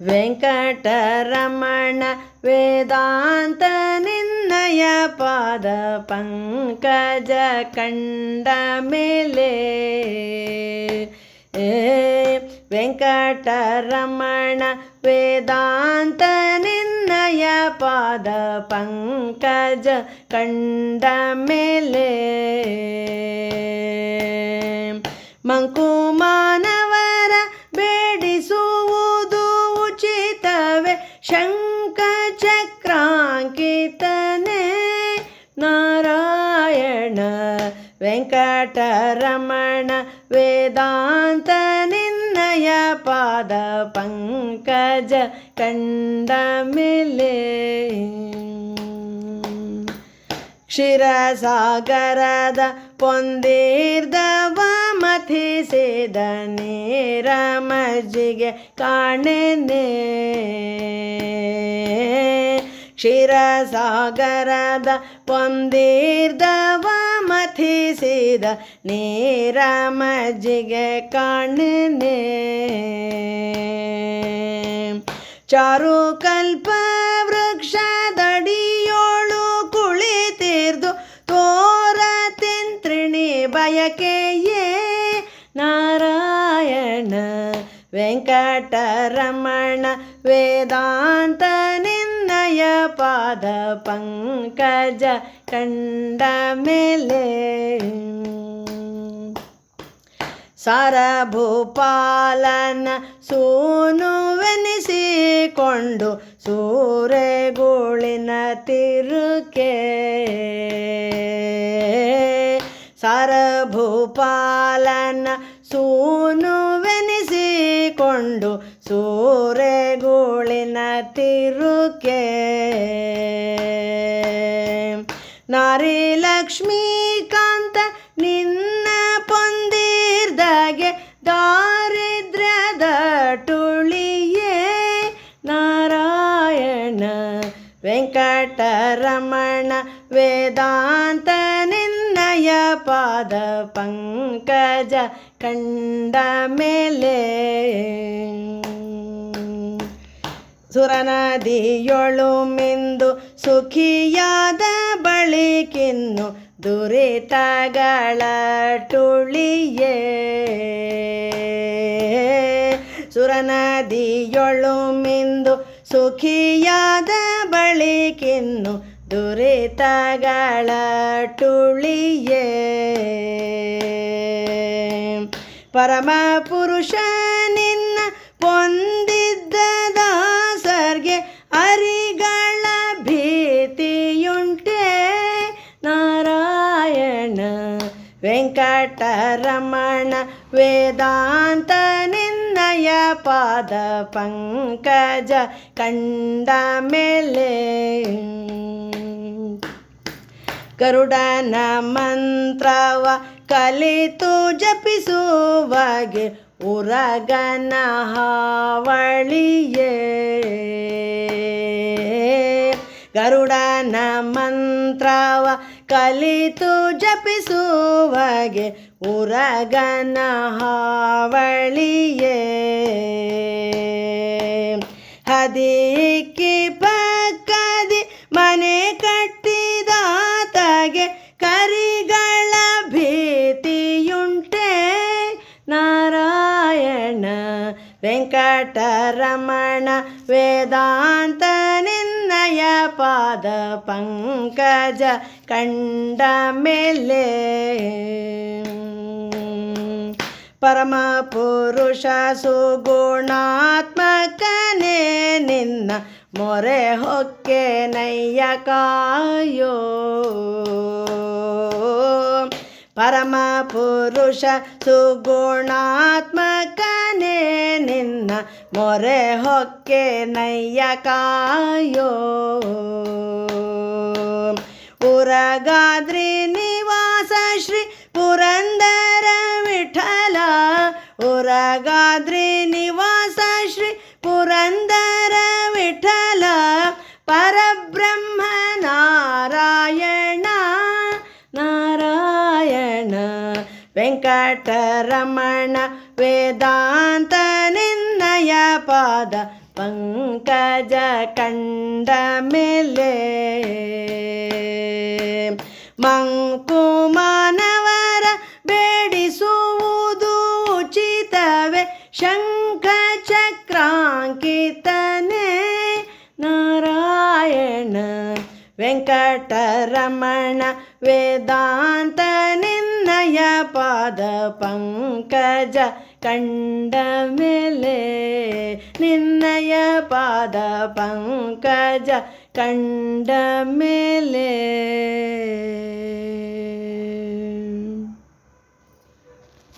ವೆಂಕಟರಮಣ ವೇದಾಂತ ನಿನ್ನಯ ಪಾದ ಪಂಕಜ ಕಂಡ ಮೇಲೆ ಏ ವೆಂಕಟರಮಣ ಉಚಿತವೇ ಶಂಖ ಚಕ್ರಾಂಕಿತನೇ ನಾರಾಯಣ ವೆಂಕಟರಮಣ ವೇದಾಂತ ನಿನ್ನಯ ಪಾದ ಪಂಕಜ ಸೇದ ನೇರ ಮಜ್ಜಿಗೆ ಪೊಂದಿರ್ದವ ಮಥಿಸಿದ ಸಾಗರದ ಮಜ್ಜಿಗೆ ಕಾಣೆನೆ. ಕ್ಷೀರಸಾಗರದ ಪೊಂದೀರ್ದವ ಮಥಿಸಿದ ನೇರ ಮಜ್ಜಿಗೆ ಕಾಣೆನೆ. ಚಾರು ಕಲ್ಪ ವೃಕ್ಷದಡಿಯೋಳು ಕುಳಿತಿರ್ದು ತೋರ ತಿಂತ್ರಿಣಿ ಬಯಕೆಯೇ. ನಾರಾಯಣ ವೆಂಕಟರಮಣ ವೇದಾಂತ ನಿನ್ನಯ ಪಾದ ಪಂಕಜ ಕಂಡ ಮೇಲೆ. ಸಾರಭೂಪಾಲನ ಸೂನುವೆನಿಸಿಕೊಂಡು ಸೂರೆಗೋಳಿನ ತಿರುಕೆ. ಸಾರಭೂಪಾಲನ ಸೂನುವೆನಿಸಿಕೊಂಡು ಸೂರೆಗೂಳಿನ ತಿರುಕೆ. ನಾರಿ ಲಕ್ಷ್ಮೀಕಾಂತ ನಿನ್ನ ಪೊಂದಿರ್ದಾಗೆ ದಾರಿದ್ರ್ಯದ ಟುಳಿಯೇ. ನಾರಾಯಣ ವೆಂಕಟರಮಣ ವೇದಾಂತ ನಿನ್ನಯ ಪಾದ ಪಂಕಜ ಕಂಡ ಮೇಲೆ ಸುರನದಿಯೊಳು ಮಿಂದು ಸುಖಿಯಾದ ಬಳಿಕಿನ್ನು ದುರಿತಗಳ ಟುಳಿಯೇ ಸುರನದಿಯೊಳು ಮಿಂದು ಸುಖಿಯಾದ ಬಳಿಕಿನ್ನು ದುರಿತಗಳ ಟುಳಿಯೇ ಪರಮ ಪುರುಷ ನಿನ್ನ ಪೊಂದಿದ್ದ ದಾಸರ್ಗೆ ಅರಿಗಳ ಭೀತಿಯುಂಟೆ. ನಾರಾಯಣ ವೆಂಕಟರಮಣ ವೇದಾಂತ ನಿನ್ನಯ ಪಾದ ಪಂಕಜ ಕಂಡ ಮೇಲೆ. ಗರುಡನ ಮಂತ್ರವ ಕಲಿತು ಜಪಿಸುವಾಗೆ ಉರಗನ ಹಾವಳಿಯೇ. ಗರುಡನ ಮಂತ್ರವ ಕಲಿತು ಜಪಿಸುವಾಗೆ ಉರಗನ ಹಾವಳಿಯೇ. ಹದಿಕ್ಕಿ ವೆಂಕಟರಮಣ ವೇದಾಂತ ನಿನ್ನಯ ಪಾದ ಪಂಕಜ ಕಂಡ ಮೇಲೆ. ಪರಮ ಪುರುಷ ಸುಗುಣಾತ್ಮಕನೇ ನಿನ್ನ ಮೊರೆ ಹೊಕ್ಕೆ ನಯ್ಯ ಕಾಯೋ. ಪರಮ ಪುರುಷ ಸುಗುಣಾತ್ಮಕನೇ ನಿನ್ನ ಮೊರೆ ಹೊಕ್ಕೆ ನಯ್ಯ ಕಾಯೋ. ಉರಗಾದ್ರಿ ವೆಂಕಟರಮಣ ವೇದಾಂತ ನಿನ್ನಯ ಪಾದ ಪಂಕಜ ಕಂಡ ಮೇಲೆ ಮಂಕುಮಾನವರ ಬೇಡಿಸುವುದು ಉಚಿತವೇ ಶಂಖ ಚಕ್ರಾಂಕಿತನೇ ನಾರಾಯಣ ವೆಂಕಟರಮಣ ವೇದಾಂತ ನಿನ್ನಯ ಪಾದ ಪಂಕಜ ಕಂಡ ಮೇಲೆ ನಿನ್ನಯ ಪಾದ ಪಂಕಜ ಕಂಡ ಮೇಲೆ